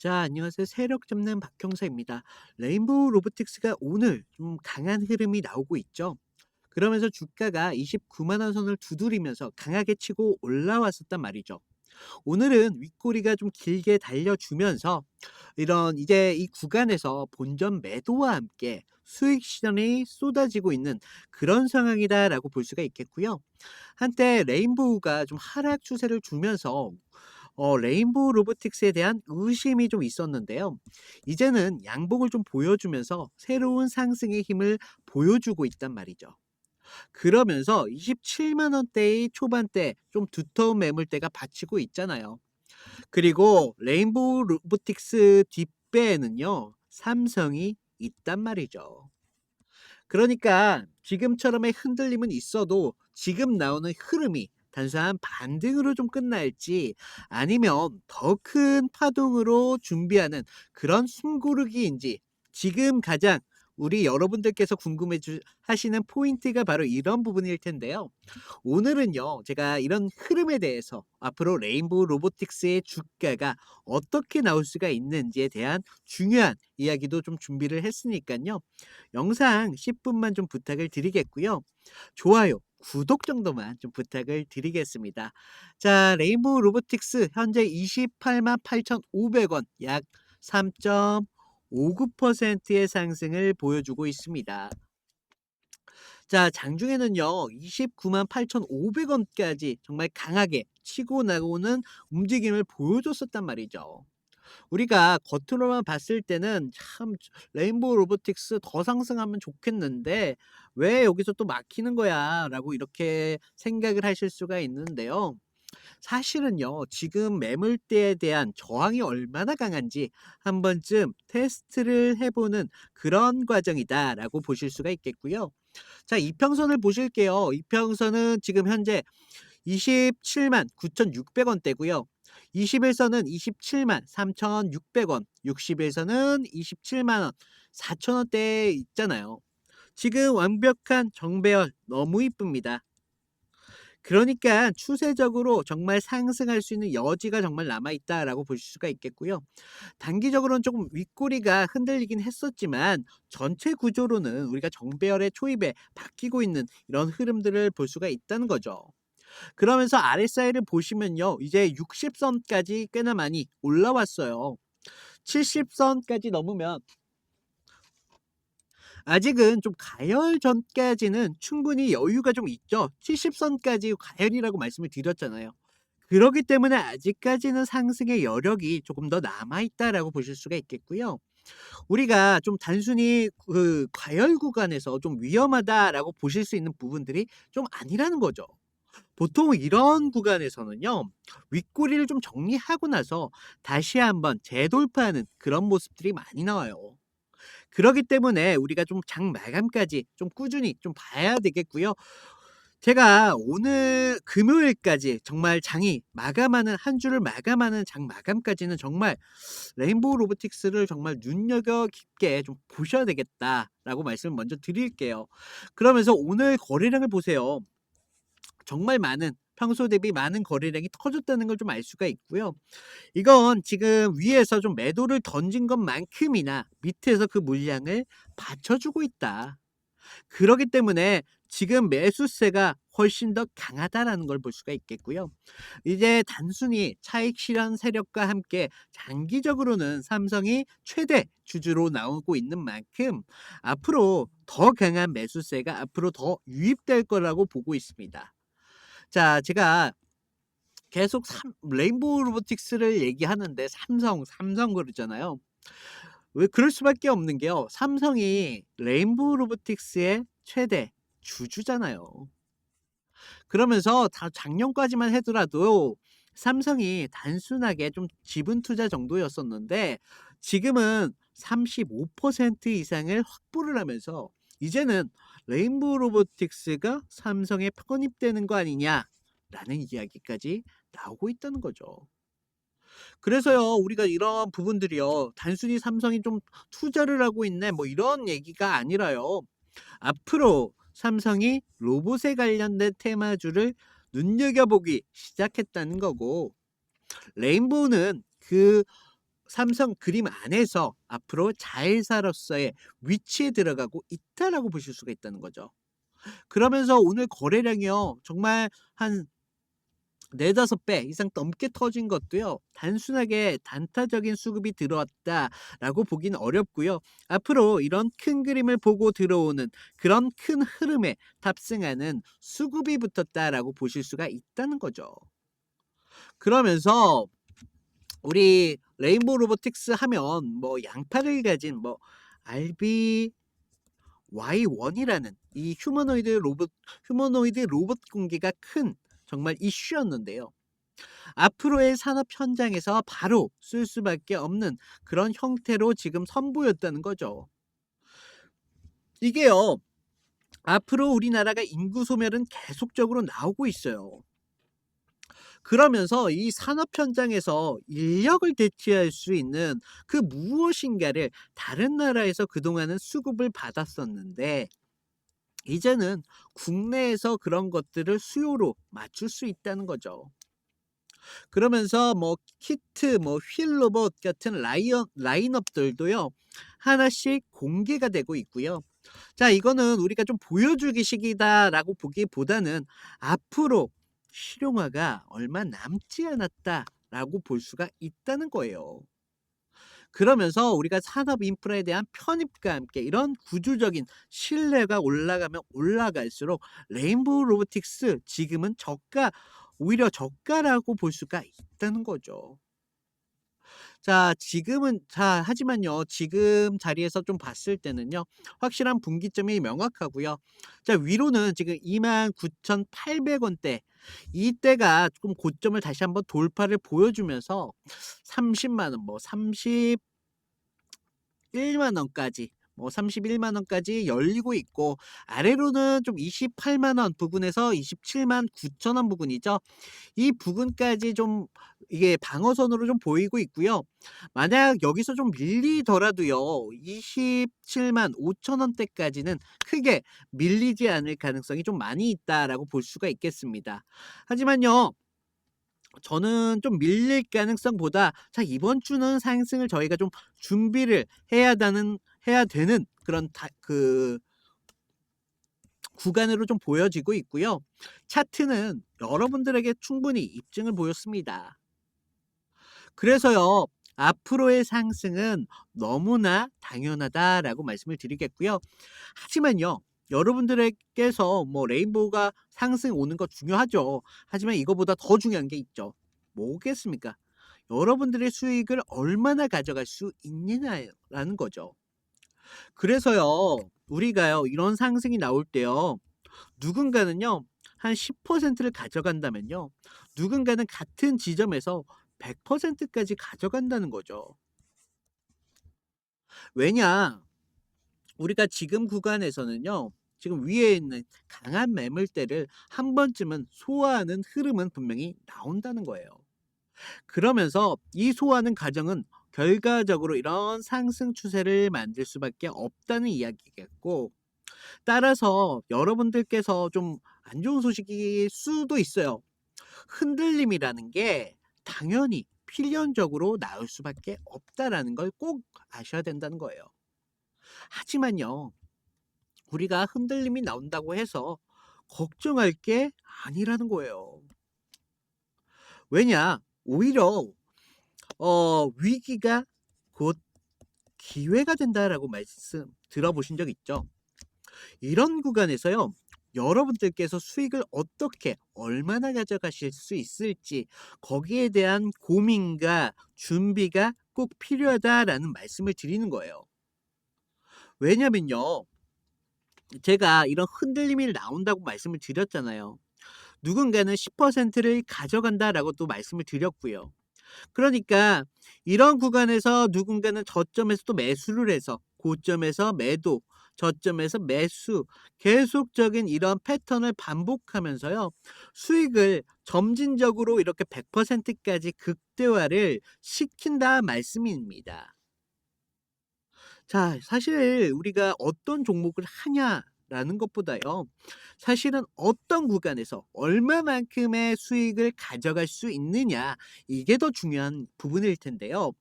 자, 안녕하세요. 세력 잡는 박형사입니다. 레인보우 로보틱스가 오늘 좀 강한 흐름이 나오고 있죠. 그러면서 주가가 29만 원 선을 두드리면서 강하게 치고 올라왔었단 말이죠. 오늘은 윗꼬리가 좀 길게 달려주면서 이런 이제 이 구간에서 본전 매도와 함께 수익 시전이 쏟아지고 있는 그런 상황이다라고 볼 수가 있겠고요. 한때 레인보우가 좀 하락 추세를 주면서 어, 레인보우 로보틱스에 대한 의심이 좀 있었는데요. 이제는 양봉을 좀 보여주면서 새로운 상승의 힘을 보여주고 있단 말이죠. 그러면서 27만 원대의 초반대 좀 두터운 매물대가 받치고 있잖아요. 그리고 레인보우 로보틱스 뒷배에는요. 삼성이 있단 말이죠. 그러니까 지금처럼의 흔들림은 있어도 지금 나오는 흐름이 단순한 반등으로 좀 끝날지 아니면 더 큰 파동으로 준비하는 그런 숨고르기인지 지금 가장 우리 여러분들께서 궁금해 주, 하시는 포인트가 바로 이런 부분일 텐데요. 오늘은요, 제가 이런 흐름에 대해서 앞으로 레인보우 로보틱스의 주가가 어떻게 나올 수가 있는지에 대한 중요한 이야기도 좀 준비를 했으니까요. 영상 10분만 좀 부탁을 드리겠고요. 좋아요, 구독 정도만 좀 부탁을 드리겠습니다. 자, 레인보우 로보틱스 현재 28만 8,500원 약 3.59%의 상승을 보여주고 있습니다. 자, 장중에는요, 29만 8,500원까지 정말 강하게 치고 나오는 움직임을 보여줬었단 말이죠. 우리가 겉으로만 봤을 때는 참 레인보우 로보틱스 더 상승하면 좋겠는데 왜 여기서 또 막히는 거야? 라고 이렇게 생각을 하실 수가 있는데요. 사실은요, 지금 매물대에 대한 저항이 얼마나 강한지 한 번쯤 테스트를 해보는 그런 과정이다라고 보실 수가 있겠고요. 자, 이평선을 보실게요. 이평선은 지금 현재 27만 9,600원대고요. 20일선은 27만 3,600원, 60일선은 27만 원, 4천원대에 있잖아요. 지금 완벽한 정배열 너무 이쁩니다. 그러니까 추세적으로 정말 상승할 수 있는 여지가 정말 남아있다라고 볼 수가 있겠고요. 단기적으로는 조금 윗꼬리가 흔들리긴 했었지만 전체 구조로는 우리가 정배열의 초입에 바뀌고 있는 이런 흐름들을 볼 수가 있다는 거죠. 그러면서 RSI를 보시면요. 이제 60선까지 꽤나 많이 올라왔어요. 70선까지 넘으면 아직은 좀 가열 전까지는 충분히 여유가 좀 있죠. 70선까지 가열이라고 말씀을 드렸잖아요. 그렇기 때문에 아직까지는 상승의 여력이 조금 더 남아있다라고 보실 수가 있겠고요. 우리가 좀 단순히 그 과열 구간에서 좀 위험하다라고 보실 수 있는 부분들이 좀 아니라는 거죠. 보통 이런 구간에서는요, 윗꼬리를 좀 정리하고 나서 다시 한번 재돌파하는 그런 모습들이 많이 나와요. 그러기 때문에 우리가 좀 장 마감까지 좀 꾸준히 좀 봐야 되겠고요. 제가 오늘 금요일까지 정말 장이 마감하는 한 주를 마감하는 장 마감까지는 정말 레인보우 로보틱스를 정말 눈여겨 깊게 좀 보셔야 되겠다라고 말씀을 먼저 드릴게요. 그러면서 오늘 거래량을 보세요. 정말 많은 평소 대비 많은 거래량이 터졌다는 걸 좀 알 수가 있고요. 이건 지금 위에서 좀 매도를 던진 것만큼이나 밑에서 그 물량을 받쳐주고 있다. 그러기 때문에 지금 매수세가 훨씬 더 강하다라는 걸 볼 수가 있겠고요. 이제 단순히 차익 실현 세력과 함께 장기적으로는 삼성이 최대 주주로 나오고 있는 만큼 앞으로 더 강한 매수세가 앞으로 더 유입될 거라고 보고 있습니다. 자, 제가 계속 삼, 레인보우 로보틱스를 얘기하는데 삼성, 삼성 그러잖아요. 왜 그럴 수밖에 없는 게요. 삼성이 레인보우 로보틱스의 최대 주주잖아요. 그러면서 다 작년까지만 하더라도 삼성이 단순하게 좀 지분 투자 정도였었는데 지금은 35% 이상을 확보를 하면서 이제는 레인보우 로보틱스가 삼성에 편입되는 거 아니냐라는 이야기까지 나오고 있다는 거죠. 그래서요, 우리가 이런 부분들이요, 단순히 삼성이 좀 투자를 하고 있네, 뭐 이런 얘기가 아니라요. 앞으로 삼성이 로봇에 관련된 테마주를 눈여겨보기 시작했다는 거고, 레인보우는 그 삼성 그림 안에서 앞으로 자회사로서의 위치에 들어가고 있다라고 보실 수가 있다는 거죠. 그러면서 오늘 거래량이요. 정말 한 4-5배 이상 넘게 터진 것도요. 단순하게 단타적인 수급이 들어왔다라고 보기는 어렵고요. 앞으로 이런 큰 그림을 보고 들어오는 그런 큰 흐름에 탑승하는 수급이 붙었다라고 보실 수가 있다는 거죠. 그러면서 우리 레인보우 로보틱스 하면 뭐 양팔을 가진 뭐 RB Y1이라는 이 휴머노이드 로봇 휴머노이드 로봇 공개가 큰 정말 이슈였는데요. 앞으로의 산업 현장에서 바로 쓸 수밖에 없는 그런 형태로 지금 선보였다는 거죠. 이게요. 앞으로 우리나라가 인구 소멸은 계속적으로 나오고 있어요. 그러면서 이 산업 현장에서 인력을 대체할 수 있는 그 무엇인가를 다른 나라에서 그동안은 수급을 받았었는데 이제는 국내에서 그런 것들을 수요로 맞출 수 있다는 거죠. 그러면서 뭐 키트, 뭐 휠 로봇 같은 라이언 라인업들도요. 하나씩 공개가 되고 있고요. 자, 이거는 우리가 좀 보여주기 식이다라고 보기보다는 앞으로 실용화가 얼마 남지 않았다라고 볼 수가 있다는 거예요. 그러면서 우리가 산업 인프라에 대한 편입과 함께 이런 구조적인 신뢰가 올라가면 올라갈수록 레인보우 로보틱스 지금은 저가 오히려 저가라고 볼 수가 있다는 거죠. 자, 지금은 자, 하지만요. 지금 자리에서 좀 봤을 때는요. 확실한 분기점이 명확하고요. 자, 위로는 지금 29,800원대 이때가 조금 고점을 다시 한번 돌파를 보여주면서 30만 원, 뭐 31만 원까지 뭐 31만 원까지 열리고 있고 아래로는 좀 28만 원 부근에서 27만 9천 원 부근이죠. 이 부근까지 좀 이게 방어선으로 좀 보이고 있고요. 만약 여기서 좀 밀리더라도요. 27만 5천 원대까지는 크게 밀리지 않을 가능성이 좀 많이 있다라고 볼 수가 있겠습니다. 하지만요. 저는 좀 밀릴 가능성보다 자 이번 주는 상승을 저희가 좀 준비를 해야 되는 해야 되는 그런 다, 그 구간으로 좀 보여지고 있고요. 차트는 여러분들에게 충분히 입증을 보였습니다. 그래서요. 앞으로의 상승은 너무나 당연하다라고 말씀을 드리겠고요. 하지만요. 여러분들에게서 뭐 레인보우가 상승 오는 거 중요하죠. 하지만 이거보다 더 중요한 게 있죠. 뭐겠습니까? 여러분들의 수익을 얼마나 가져갈 수 있느냐라는 거죠. 그래서요, 우리가요, 이런 상승이 나올 때요, 누군가는요, 한 10%를 가져간다면요, 누군가는 같은 지점에서 100%까지 가져간다는 거죠. 왜냐, 우리가 지금 구간에서는요, 지금 위에 있는 강한 매물대를 한 번쯤은 소화하는 흐름은 분명히 나온다는 거예요. 그러면서 이 소화하는 과정은 결과적으로 이런 상승 추세를 만들 수밖에 없다는 이야기겠고, 따라서 여러분들께서 좀 안 좋은 소식일 수도 있어요. 흔들림이라는 게 당연히 필연적으로 나올 수밖에 없다라는 걸 꼭 아셔야 된다는 거예요. 하지만요, 우리가 흔들림이 나온다고 해서 걱정할 게 아니라는 거예요. 왜냐? 오히려 어, 위기가 곧 기회가 된다라고 말씀 들어보신 적 있죠? 이런 구간에서요. 여러분들께서 수익을 어떻게 얼마나 가져가실 수 있을지 거기에 대한 고민과 준비가 꼭 필요하다라는 말씀을 드리는 거예요. 왜냐면요. 제가 이런 흔들림이 나온다고 말씀을 드렸잖아요. 누군가는 10%를 가져간다라고 또 말씀을 드렸고요. 그러니까 이런 구간에서 누군가는 저점에서 또 매수를 해서 고점에서 매도, 저점에서 매수, 계속적인 이런 패턴을 반복하면서요. 수익을 점진적으로 이렇게 100%까지 극대화를 시킨다 말씀입니다. 자, 사실 우리가 어떤 종목을 하냐 라는 것보다요. 사실은 어떤 구간에서 얼마만큼의 수익을 가져갈 수 있느냐 이게 더 중요한 부분일 텐데요.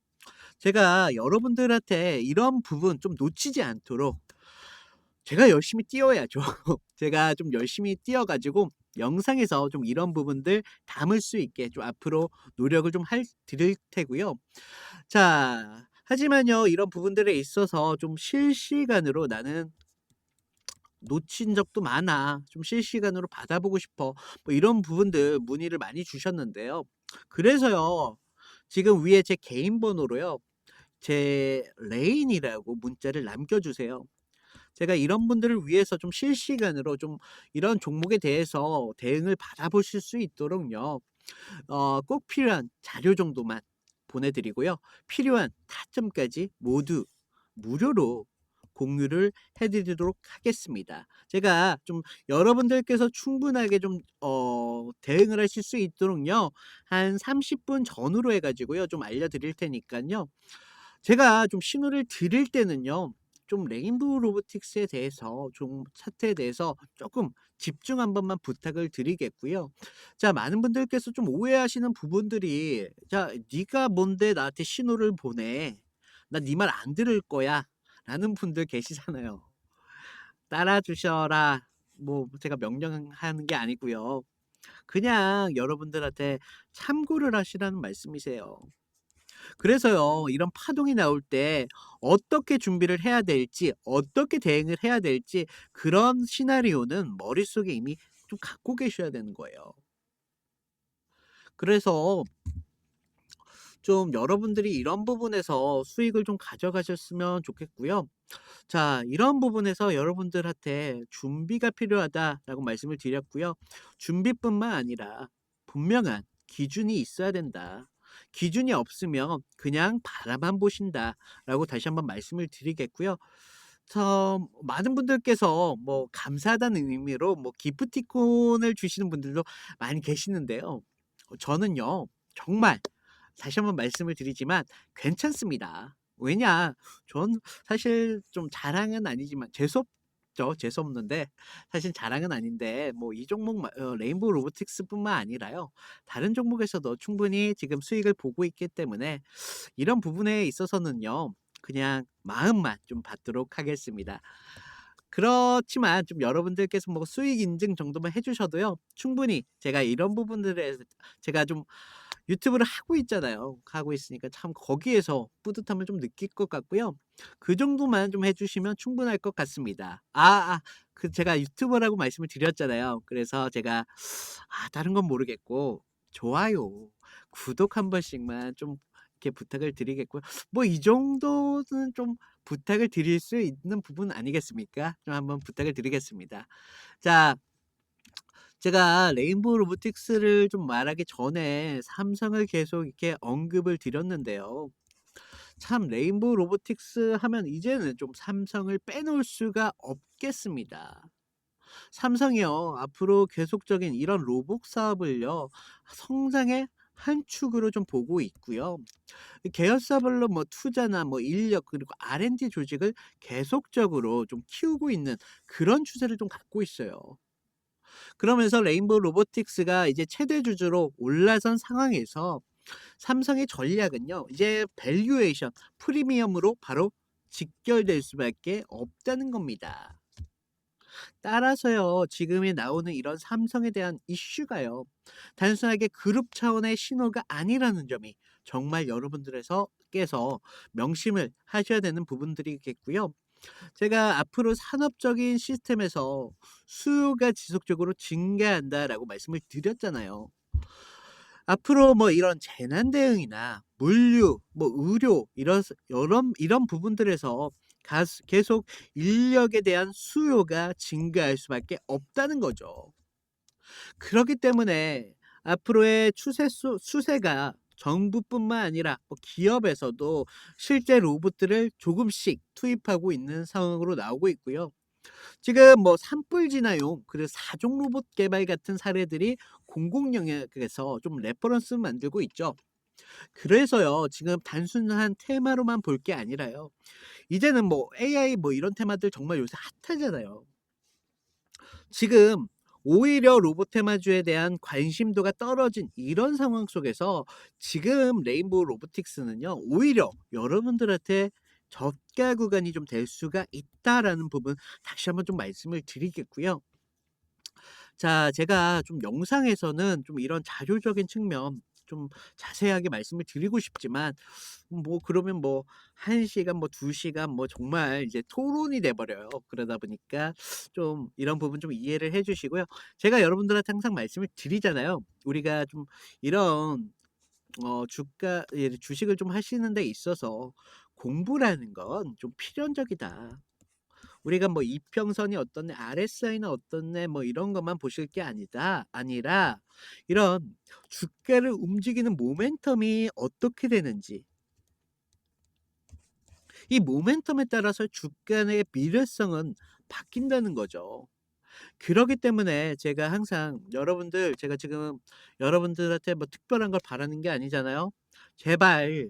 제가 여러분들한테 이런 부분 좀 놓치지 않도록 제가 열심히 뛰어야죠. 제가 좀 열심히 뛰어 가지고 영상에서 좀 이런 부분들 담을 수 있게 좀 앞으로 노력을 좀 할 드릴 테고요. 자 하지만요 이런 부분들에 있어서 좀 실시간으로 "나는 놓친 적도 많아. 좀 실시간으로 받아보고 싶어." 뭐 이런 부분들 문의를 많이 주셨는데요. 그래서요 지금 위에 제 개인 번호로요 제 레인이라고 문자를 남겨 주세요. 제가 이런 분들을 위해서 좀 실시간으로 좀 이런 종목에 대해서 대응을 받아보실 수 있도록요. 어 꼭 필요한 자료 정도만 보내 드리고요. 필요한 타점까지 모두 무료로 공유를 해 드리도록 하겠습니다. 제가 좀 여러분들께서 충분하게 좀 어 대응을 하실 수 있도록요. 한 30분 전후로 해 가지고요 좀 알려 드릴 테니깐요. 제가 좀 신호를 드릴 때는요. 좀 레인보우 로보틱스에 대해서 좀 차트에 대해서 조금 집중 한 번만 부탁을 드리겠고요. 자 많은 분들께서 좀 오해하시는 부분들이 "자 네가 뭔데 나한테 신호를 보내. 나 네 말 안 들을 거야." 라는 분들 계시잖아요. 따라 주셔라. 뭐 제가 명령하는 게 아니고요. 그냥 여러분들한테 참고를 하시라는 말씀이세요. 그래서요, 이런 파동이 나올 때 어떻게 준비를 해야 될지, 어떻게 대응을 해야 될지 그런 시나리오는 머릿속에 이미 좀 갖고 계셔야 되는 거예요. 그래서 좀 여러분들이 이런 부분에서 수익을 좀 가져가셨으면 좋겠고요. 자, 이런 부분에서 여러분들한테 준비가 필요하다라고 말씀을 드렸고요. 준비뿐만 아니라 분명한 기준이 있어야 된다. 기준이 없으면 그냥 바라만 보신다라고 다시 한번 말씀을 드리겠고요. 참 많은 분들께서 뭐 감사하다는 의미로 뭐 기프티콘을 주시는 분들도 많이 계시는데요. 어 저는요. 정말 다시 한번 말씀을 드리지만 괜찮습니다. 왜냐? 전 사실 좀 자랑은 아니지만 재수없 죠. 재수 없는데 사실 자랑은 아닌데 뭐 이 종목 마어 레인보우 로보틱스뿐만 아니라요. 다른 종목에서도 충분히 지금 수익을 보고 있기 때문에 이런 부분에 있어서는요. 그냥 마음만 좀 받도록 하겠습니다. 그렇지만 좀 여러분들께서 뭐 수익 인증 정도만 해 주셔도요. 충분히 제가 이런 부분들에 제가 좀 유튜브를 하고 있잖아요. 하고 있으니까 참 거기에서 뿌듯함을 좀 느낄 것 같고요. 그 정도만 좀 해 주시면 충분할 것 같습니다. 아 아 그 제가 유튜버라고 말씀을 드렸잖아요. 그래서 제가 아 다른 건 모르겠고 좋아요, 구독 한 번씩만 좀 이렇게 부탁을 드리겠고요. 뭐 이 정도는 좀 부탁을 드릴 수 있는 부분 아니겠습니까? 좀 한번 부탁을 드리겠습니다. 자 제가 레인보우 로보틱스를 좀 말하기 전에 삼성을 계속 이렇게 언급을 드렸는데요. 참 레인보우 로보틱스 하면 이제는 좀 삼성을 빼놓을 수가 없겠습니다. 삼성이요. 앞으로 계속적인 이런 로봇 사업을요. 성장의 한 축으로 좀 보고 있고요. 이 계열사별로 뭐 투자나 뭐 인력 그리고 R&D 조직을 계속적으로 좀 키우고 있는 그런 추세를 좀 갖고 있어요. 그러면서 레인보우 로보틱스가 이제 최대 주주로 올라선 상황에서 삼성의 전략은요. 이제 밸류에이션, 프리미엄으로 바로 직결될 수밖에 없다는 겁니다. 따라서요. 지금에 나오는 이런 삼성에 대한 이슈가요. 단순하게 그룹 차원의 신호가 아니라는 점이 정말 여러분들에서 께서 명심을 하셔야 되는 부분들이겠고요. 제가 앞으로 산업적인 시스템에서 수요가 지속적으로 증가한다라고 말씀을 드렸잖아요. 앞으로 뭐 이런 재난 대응이나 물류, 뭐 의료 이런 이런 이런 부분들에서 계속 인력에 대한 수요가 증가할 수밖에 없다는 거죠. 그렇기 때문에 앞으로의 추세 수, 수세가 정부뿐만 아니라 뭐 기업에서도 실제 로봇들을 조금씩 투입하고 있는 상황으로 나오고 있고요. 지금 뭐 산불 진화용 그리고 사종 로봇 개발 같은 사례들이 공공 영역에서 좀 레퍼런스 만들고 있죠. 그래서요, 지금 단순한 테마로만 볼 게 아니라요. 이제는 뭐 AI 뭐 이런 테마들 정말 요새 핫하잖아요. 지금 오히려 로봇 테마주에 대한 관심도가 떨어진 이런 상황 속에서 지금 레인보우 로보틱스는요. 오히려 여러분들한테 저가 구간이 좀 될 수가 있다라는 부분 다시 한번 좀 말씀을 드리겠고요. 자 제가 좀 영상에서는 좀 이런 자료적인 측면 좀 자세하게 말씀을 드리고 싶지만 뭐 그러면 뭐1 시간 뭐2 시간 뭐 정말 이제 토론이 돼 버려요. 그러다 보니까 좀 이런 부분 좀 이해를 해 주시고요. 제가 여러분들한테 항상 말씀을 드리잖아요. 우리가 좀 이런 어 주가 예 주식을 좀 하시는 데 있어서 공부라는 건 좀 필연적이다. 우리가 뭐 이평선이 어떻네 RSI는 어떻네 뭐 이런 것만 보실 게 아니다 아니라 이런 주가를 움직이는 모멘텀이 어떻게 되는지 이 모멘텀에 따라서 주가의 미래성은 바뀐다는 거죠. 그러기 때문에 제가 항상 여러분들 제가 지금 여러분들한테 뭐 특별한 걸 바라는 게 아니잖아요. 제발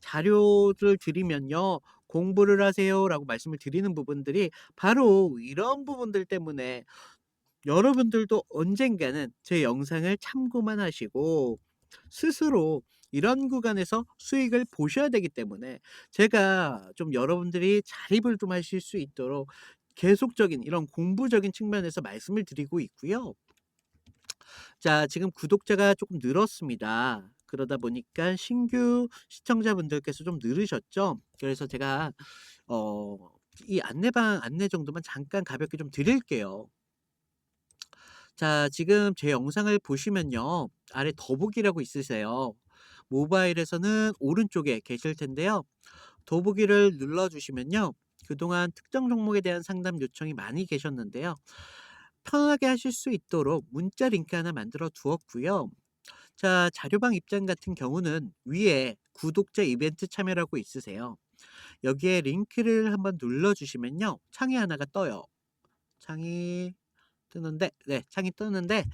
자료를 드리면요. " 공부를 하세요."라고 말씀을 드리는 부분들이 바로 이런 부분들 때문에 여러분들도 언젠가는 제 영상을 참고만 하시고 스스로 이런 구간에서 수익을 보셔야 되기 때문에 제가 좀 여러분들이 자립을 좀 하실 수 있도록 계속적인 이런 공부적인 측면에서 말씀을 드리고 있고요. 자 지금 구독자가 쪼끔 늘었습니다. 그러다 보니까 신규 시청자분들께서 좀 늘으셨죠. 그래서 제가 어 이 안내방 안내 정도만 잠깐 가볍게 좀 드릴게요. 자 지금 제 영상을 보시면요. 아래 더보기라고 있으세요. 모바일에서는 오른쪽에 계실 텐데요. 더보기를 눌러 주시면요. 그동안 특정 종목에 대한 상담 요청이 많이 계셨는데요. 편하게 하실 수 있도록 문자 링크 하나 만들어 두었고요. 자 자료방 입장 같은 경우는 위에 구독자 이벤트 참여라고 있으세요. 여기에 링크를 한번 눌러 주시면요. 창이 하나가 떠요. 창이 뜨는데 네 창이 뜨는데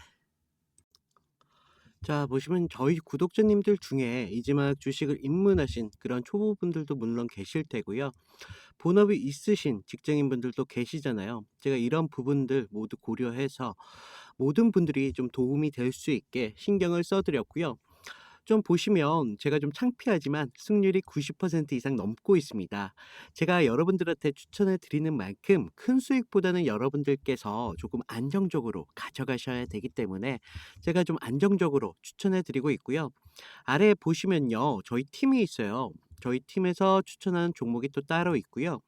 자 보시면 저희 구독자님들 중에 이지막 주식을 입문하신 그런 초보분들도 물론 계실 테고요. 본업이 있으신 직장인분들도 계시잖아요. 제가 이런 부분들 모두 고려해서 모든 분들이 좀 도움이 될 수 있게 신경을 써 드렸고요. 좀 보시면 제가 좀 창피하지만 승률이 90% 이상 넘고 있습니다. 제가 여러분들한테 추천을 드리는 만큼 큰 수익보다는 여러분들께서 조금 안정적으로 가져가셔야 되기 때문에 제가 좀 안정적으로 추천해 드리고 있고요. 아래에 보시면요. 저희 팀이 있어요. 저희 팀에서 추천하는 종목이 또 따로 있고요.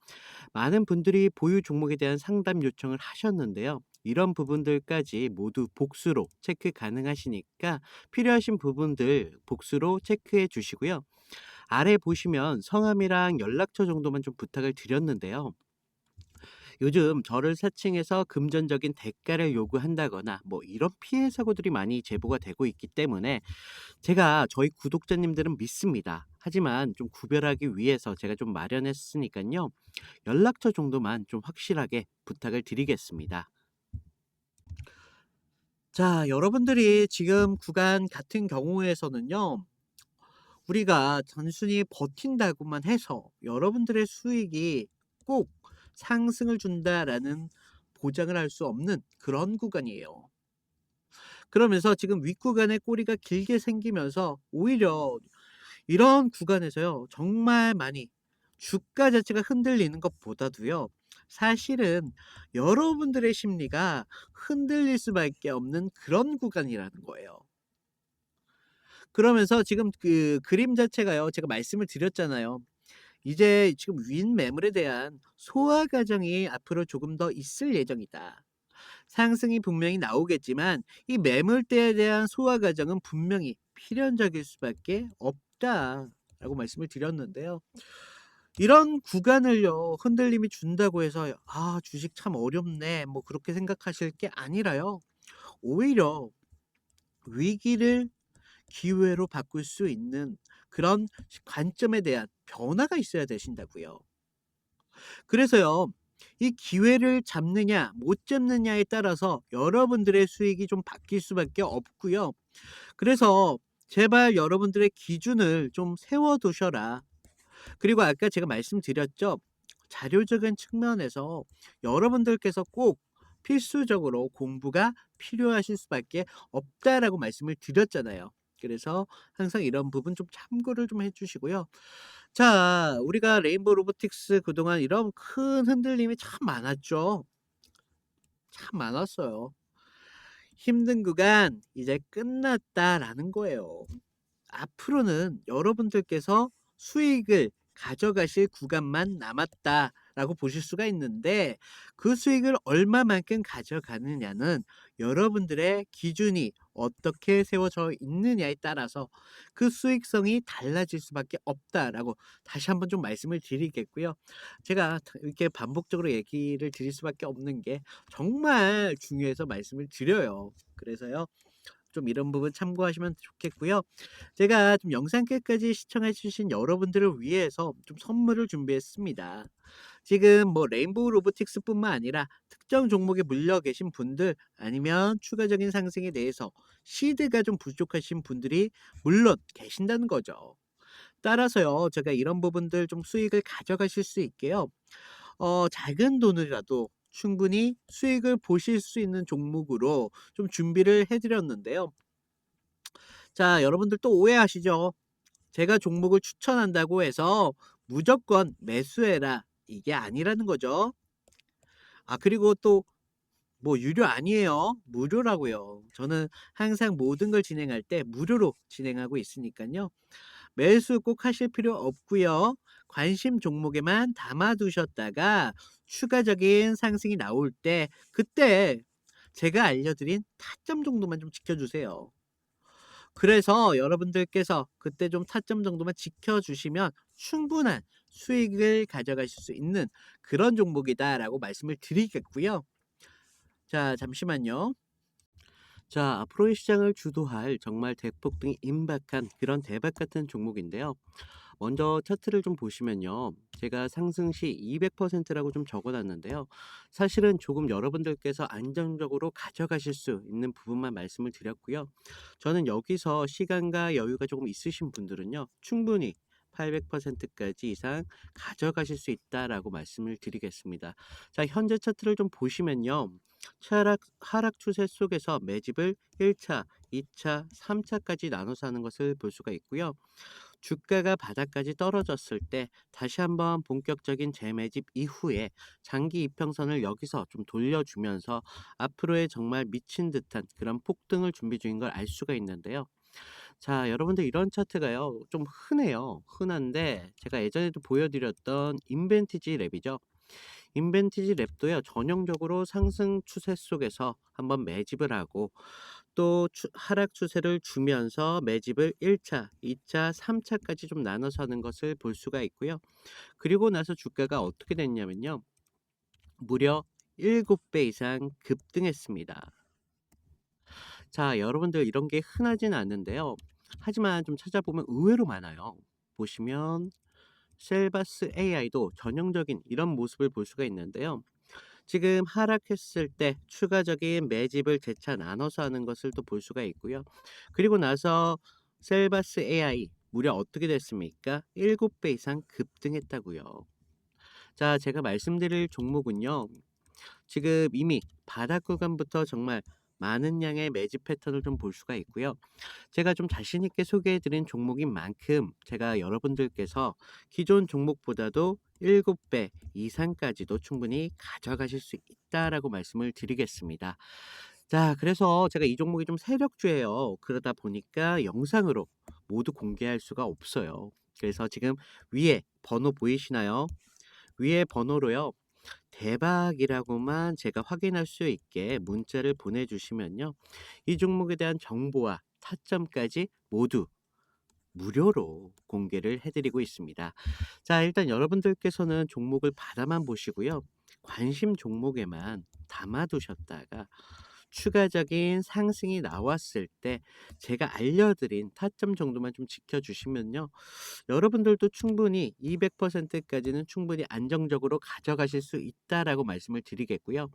많은 분들이 보유 종목에 대한 상담 요청을 하셨는데요. 이런 부분들까지 모두 복수로 체크 가능하시니까 필요하신 부분들 복수로 체크해 주시고요. 아래 보시면 성함이랑 연락처 정도만 좀 부탁을 드렸는데요. 요즘 저를 사칭해서 금전적인 대가를 요구한다거나 뭐 이런 피해 사고들이 많이 제보가 되고 있기 때문에 제가 저희 구독자님들은 믿습니다. 하지만 좀 구별하기 위해서 제가 좀 마련했으니깐요. 연락처 정도만 좀 확실하게 부탁을 드리겠습니다. 자 여러분들이 지금 구간 같은 경우에서는요. 우리가 단순히 버틴다고만 해서 여러분들의 수익이 꼭 상승을 준다라는 보장을 할 수 없는 그런 구간이에요. 그러면서 지금 윗구간에 꼬리가 길게 생기면서 오히려 이런 구간에서요. 정말 많이 주가 자체가 흔들리는 것보다도요. 사실은 여러분들의 심리가 흔들릴 수밖에 없는 그런 구간이라는 거예요. 그러면서 지금 그 그림 자체가요. 제가 말씀을 드렸잖아요. 이제 지금 윗매물에 대한 소화 과정이 앞으로 조금 더 있을 예정이다. 상승이 분명히 나오겠지만 이 매물대에 대한 소화 과정은 분명히 필연적일 수밖에 없다라고 말씀을 드렸는데요. 이런 구간을요. 흔들림이 준다고 해서 '아 주식 참 어렵네.' 뭐 그렇게 생각하실 게 아니라요. 오히려 위기를 기회로 바꿀 수 있는 그런 관점에 대한 변화가 있어야 되신다고요. 그래서요. 이 기회를 잡느냐 못 잡느냐에 따라서 여러분들의 수익이 좀 바뀔 수밖에 없고요. 그래서 제발 여러분들의 기준을 좀 세워 두셔라. 그리고 아까 제가 말씀드렸죠. 자료적인 측면에서 여러분들께서 꼭 필수적으로 공부가 필요하실 수밖에 없다라고 말씀을 드렸잖아요. 그래서 항상 이런 부분 좀 참고를 좀 해 주시고요. 자 우리가 레인보우 로보틱스 그동안 이런 큰 흔들림이 참 많았죠. 참 많았어요. 힘든 구간 이제 끝났다라는 거예요. 앞으로는 여러분들께서 수익을 가져가실 구간만 남았다 라고 보실 수가 있는데 그 수익을 얼마만큼 가져가느냐는 여러분들의 기준이 어떻게 세워져 있느냐에 따라서 그 수익성이 달라질 수밖에 없다라고 다시 한번 좀 말씀을 드리겠고요. 제가 다 이렇게 반복적으로 얘기를 드릴 수밖에 없는 게 정말 중요해서 말씀을 드려요. 그래서요. 좀 이런 부분 참고하시면 좋겠고요. 제가 좀 영상 끝까지 시청해 주신 여러분들을 위해서 좀 선물을 준비했습니다. 지금 뭐 레인보우 로보틱스뿐만 아니라 특정 종목에 물려 계신 분들 아니면 추가적인 상승에 대해서 시드가 좀 부족하신 분들이 물론 계신다는 거죠. 따라서요. 제가 이런 부분들 좀 수익을 가져가실 수 있게요. 어 작은 돈이라도 충분히 수익을 보실 수 있는 종목으로 좀 준비를 해 드렸는데요. 자 여러분들 또 오해하시죠? 제가 종목을 추천한다고 해서 무조건 매수해라 이게 아니라는 거죠. 아 그리고 또 뭐 유료 아니에요. 무료라고요. 저는 항상 모든 걸 진행할 때 무료로 진행하고 있으니깐요. 매수 꼭 하실 필요 없고요. 관심 종목에만 담아 두셨다가 추가적인 상승이 나올 때 그때 제가 알려드린 타점 정도만 좀 지켜주세요. 그래서 여러분들께서 그때 좀 타점 정도만 지켜주시면 충분한 수익을 가져가실 수 있는 그런 종목이다라고 말씀을 드리겠고요. 자 잠시만요. 자 앞으로의 시장을 주도할 정말 대폭등이 임박한 그런 대박 같은 종목인데요. 먼저 차트를 좀 보시면요. 제가 상승 시 200%라고 좀 적어 놨는데요. 사실은 조금 여러분들께서 안정적으로 가져가실 수 있는 부분만 말씀을 드렸고요. 저는 여기서 시간과 여유가 조금 있으신 분들은요. 충분히 800%까지 이상 가져가실 수 있다라고 말씀을 드리겠습니다. 자, 현재 차트를 좀 보시면요. 하락, 하락 추세 속에서 매집을 1차, 2차, 3차까지 나눠서 하는 것을 볼 수가 있고요. 주가가 바닥까지 떨어졌을 때 다시 한번 본격적인 재매집 이후에 장기 이평선을 여기서 좀 돌려주면서 앞으로의 정말 미친 듯한 그런 폭등을 준비 중인 걸 알 수가 있는데요. 자, 여러분들 이런 차트가요. 좀 흔해요. 흔한데 제가 예전에도 보여드렸던 인벤티지 랩이죠. 인벤티지 랩도요. 전형적으로 상승 추세 속에서 한번 매집을 하고 또 추, 하락 추세를 주면서 매집을 1차, 2차, 3차까지 좀 나눠서 하는 것을 볼 수가 있고요. 그리고 나서 주가가 어떻게 됐냐면요. 무려 7배 이상 급등했습니다. 자, 여러분들 이런 게 흔하진 않는데요. 하지만 좀 찾아보면 의외로 많아요. 보시면 셀바스 AI도 전형적인 이런 모습을 볼 수가 있는데요. 지금 하락했을 때 추가적인 매집을 재차 나눠서 하는 것을 또 볼 수가 있고요. 그리고 나서 셀바스 AI 무려 어떻게 됐습니까? 7배 이상 급등했다고요. 자, 제가 말씀드릴 종목은요. 지금 이미 바닥 구간부터 정말 많은 양의 매집 패턴을 좀 볼 수가 있고요. 제가 좀 자신 있게 소개해 드린 종목인 만큼 제가 여러분들께서 기존 종목보다도 7배 이상까지도 충분히 가져가실 수 있다라고 말씀을 드리겠습니다. 자, 그래서 제가 이 종목이 좀 세력주예요. 그러다 보니까 영상으로 모두 공개할 수가 없어요. 그래서 지금 위에 번호 보이시나요? 위에 번호로요. 대박이라고만 제가 확인할 수 있게 문자를 보내주시면요. 이 종목에 대한 정보와 타점까지 모두 무료로 공개를 해드리고 있습니다. 자, 일단 여러분들께서는 종목을 받아만 보시고요. 관심 종목에만 담아두셨다가 추가적인 상승이 나왔을 때 제가 알려드린 타점 정도만 좀 지켜주시면요. 여러분들도 충분히 200%까지는 충분히 안정적으로 가져가실 수 있다라고 말씀을 드리겠고요.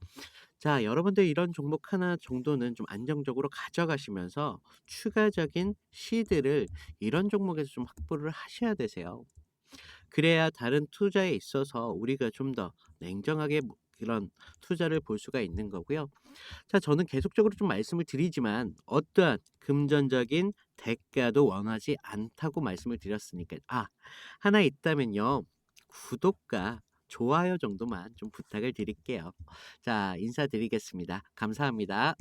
자, 여러분들 이런 종목 하나 정도는 좀 안정적으로 가져가시면서 추가적인 시드를 이런 종목에서 좀 확보를 하셔야 되세요. 그래야 다른 투자에 있어서 우리가 좀 더 냉정하게 그런 투자를 볼 수가 있는 거고요. 자 저는 계속적으로 좀 말씀을 드리지만 어떠한 금전적인 대가도 원하지 않다고 말씀을 드렸으니까 아 하나 있다면요. 구독과 좋아요 정도만 좀 부탁을 드릴게요. 자 인사드리겠습니다. 감사합니다.